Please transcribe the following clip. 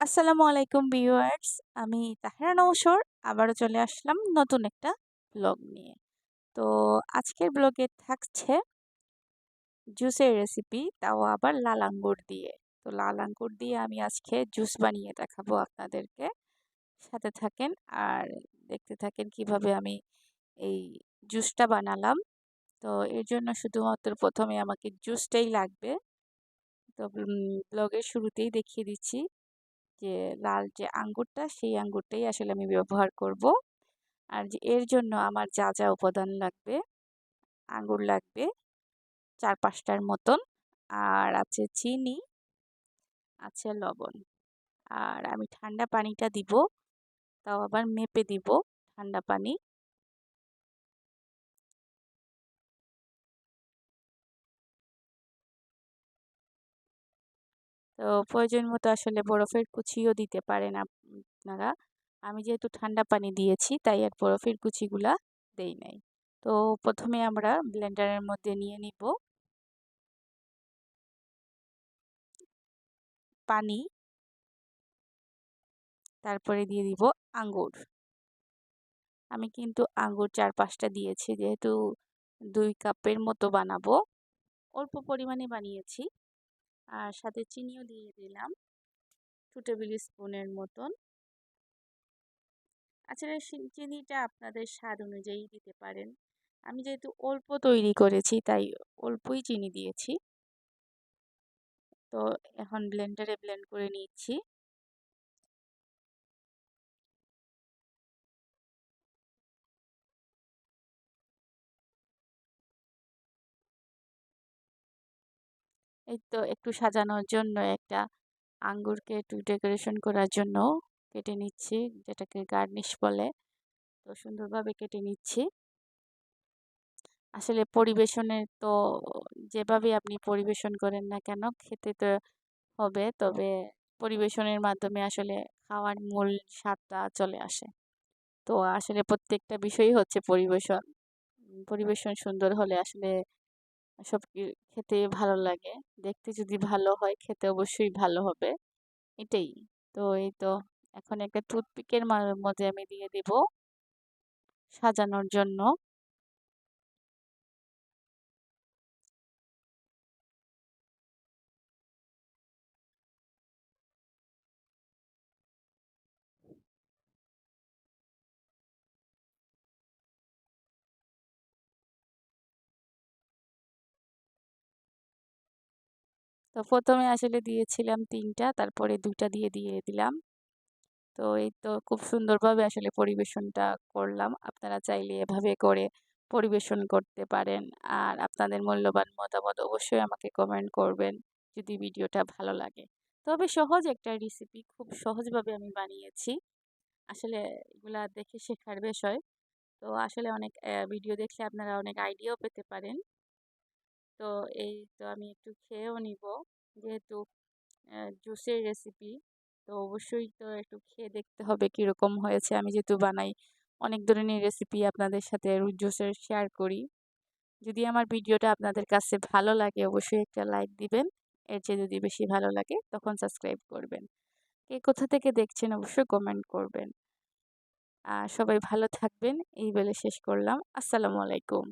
আসসালামু আলাইকুম ভিউয়ার্স, আমি তাহেরা নৌসর আবারও চলে আসলাম নতুন একটা ব্লগ নিয়ে। তো আজকের ব্লগে থাকছে জুসের রেসিপি তাও আবার লাল আঙ্গুর দিয়ে। তো লাল আঙ্গুর দিয়ে আমি আজকে জুস বানিয়ে দেখাবো আপনাদেরকে। সাথে থাকেন আর দেখতে থাকেন কীভাবে আমি এই জুসটা বানালাম। তো এর জন্য শুধুমাত্র প্রথমে আমাকে জুসটাই লাগবে। তো ব্লগের শুরুতেই দেখিয়ে দিচ্ছি। যে লাল যে আঙ্গুরটা, সেই আঙ্গুরটাই আসলে আমি ব্যবহার করব। আর যে এর জন্য আমার যা যা উপাদান লাগবে, আঙ্গুর লাগবে, চার পাঁচটার মতন। আর আছে চিনি, আছে লবণ। আর আমি ঠান্ডা পানিটা দিব, তাও আবার মেপে দিব ঠান্ডা পানি। তো প্রয়োজন মতো আসলে বরফের কুচিও দিতে পারেন আপনারা। আমি যেহেতু ঠান্ডা পানি দিয়েছি, তাই আর বরফের কুচিগুলা দেই নাই। তো প্রথমে আমরা ব্লেন্ডারের মধ্যে নিয়ে নিব। পানি। তারপরে দিয়ে দিব আঙ্গুর। আমি কিন্তু আঙ্গুর চার পাঁচটা দিয়েছি, যেহেতু দুই কাপের মতো বানাবো। অল্প পরিমাণে বানিয়েছি। আর সাথে চিনিও দিয়ে দিলাম। টু টেবিল স্পুনের মতন। আচ্ছা চিনিটা আপনাদের স্বাদ অনুযায়ী দিতে পারেন। আমি যেহেতু অল্প তৈরি করেছি, তাই অল্পই চিনি দিয়েছি। তো এখন ব্লেন্ডারে ব্লেন্ড করে নিচ্ছি। এই তো একটু সাজানোর জন্য একটা আঙ্গুরকে একটু ডেকোরেশন করার জন্য কেটে নিচ্ছি, যেটাকে গার্নিশ বলে। তো সুন্দরভাবে কেটে নিচ্ছি। আসলে পরিবেশনের তো যেভাবে আপনি পরিবেশন করেন না কেন, খেতে তো হবে, তবে পরিবেশনের মাধ্যমে আসলে খাওয়ার মূল স্বাদটা চলে আসে। তো আসলে প্রত্যেকটা বিষয়ই হচ্ছে পরিবেশন। পরিবেশন সুন্দর হলে আসলে সব খেতে ভালো লাগে। দেখতে যদি ভালো হয়, খেতে অবশ্যই ভালো হবে। এটাই। তো এই তো, এখন একটা টুথপিকের মধ্যে আমি দিয়ে দেব সাজানোর জন্য। তো প্রথমে আসলে দিয়েছিলাম তিনটা, তারপরে দুটা দিয়ে দিয়ে দিলাম। তো এই তো খুব সুন্দরভাবে আসলে পরিবেশনটা করলাম। আপনারা চাইলে এভাবে করে পরিবেশন করতে পারেন। আর আপনাদের মূল্যবান মতামত অবশ্যই আমাকে কমেন্ট করবেন যদি ভিডিওটা ভালো লাগে। তবে সহজ একটা রেসিপি খুব সহজভাবে আমি বানিয়েছি। আসলে এগুলা দেখে শেখার বিষয়। তো আসলে অনেক ভিডিও দেখলে আপনারা অনেক আইডিয়াও পেতে পারেন। তো এই তো আমি একটু খেয়েও নিব। যেহেতু জুসের রেসিপি তো অবশ্যই তো একটু খেয়ে দেখতে হবে কীরকম হয়েছে। আমি যেহেতু বানাই অনেক ধরনের রেসিপি আপনাদের সাথে জুসের শেয়ার করি। যদি আমার ভিডিওটা আপনাদের কাছে ভালো লাগে, অবশ্যই একটা লাইক দিবেন। এর চেয়ে যদি বেশি ভালো লাগে, তখন সাবস্ক্রাইব করবেন। কে কোথা থেকে দেখছেন, অবশ্যই কমেন্ট করবেন। আর সবাই ভালো থাকবেন। এই বলে শেষ করলাম। আসসালামু আলাইকুম।